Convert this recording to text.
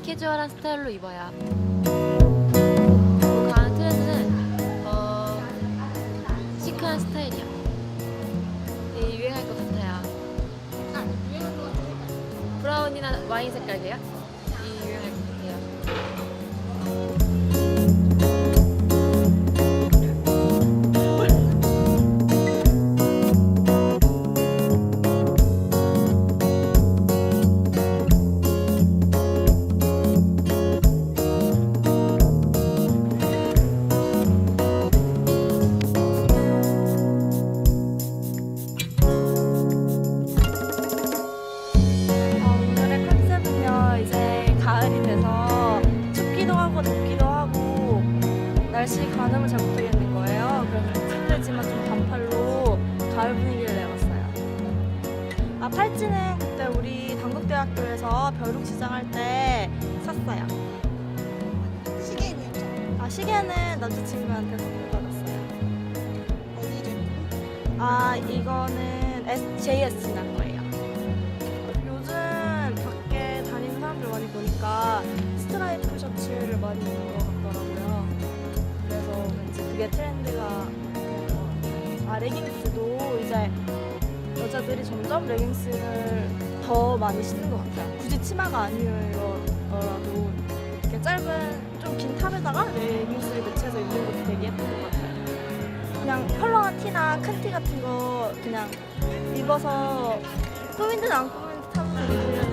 캐주얼한 스타일로 입어야. 그리고 가는 트렌드는 어, 시크한 스타일이야. 네, 유행할 것 같아요. 브라운이나 와인 색깔 돼요? 날씨 가늠을 잘 못하겠는 거예요. 그래서 실례지만 좀 반팔로 가을 분위기를 내봤어요. 아 팔찌는 그때 우리 당국대학교에서 벼룩 시장할 때 샀어요. 시계는 아 시계는 남자친구한테 선물 받았어요. 어디를? 아 이거는 S, JS 난 거예요. 요즘 밖에 다니는 사람들 많이 보니까 스트라이프 셔츠를 많이 입는 것 같더라고요. 그래서 왠지 그게 트렌드가 같아요. 아 레깅스도 이제 여자들이 점점 레깅스를 더 많이 신는 것 같아요. 굳이 치마가 아니더라도 이렇게 짧은 좀 긴 탑에다가 레깅스를 매치해서 입는 것도 되게 예쁜 것 같아요. 그냥 펄렁한 티나 큰 티 같은 거 그냥 입어서 꾸민 듯 안 꾸민 듯 하면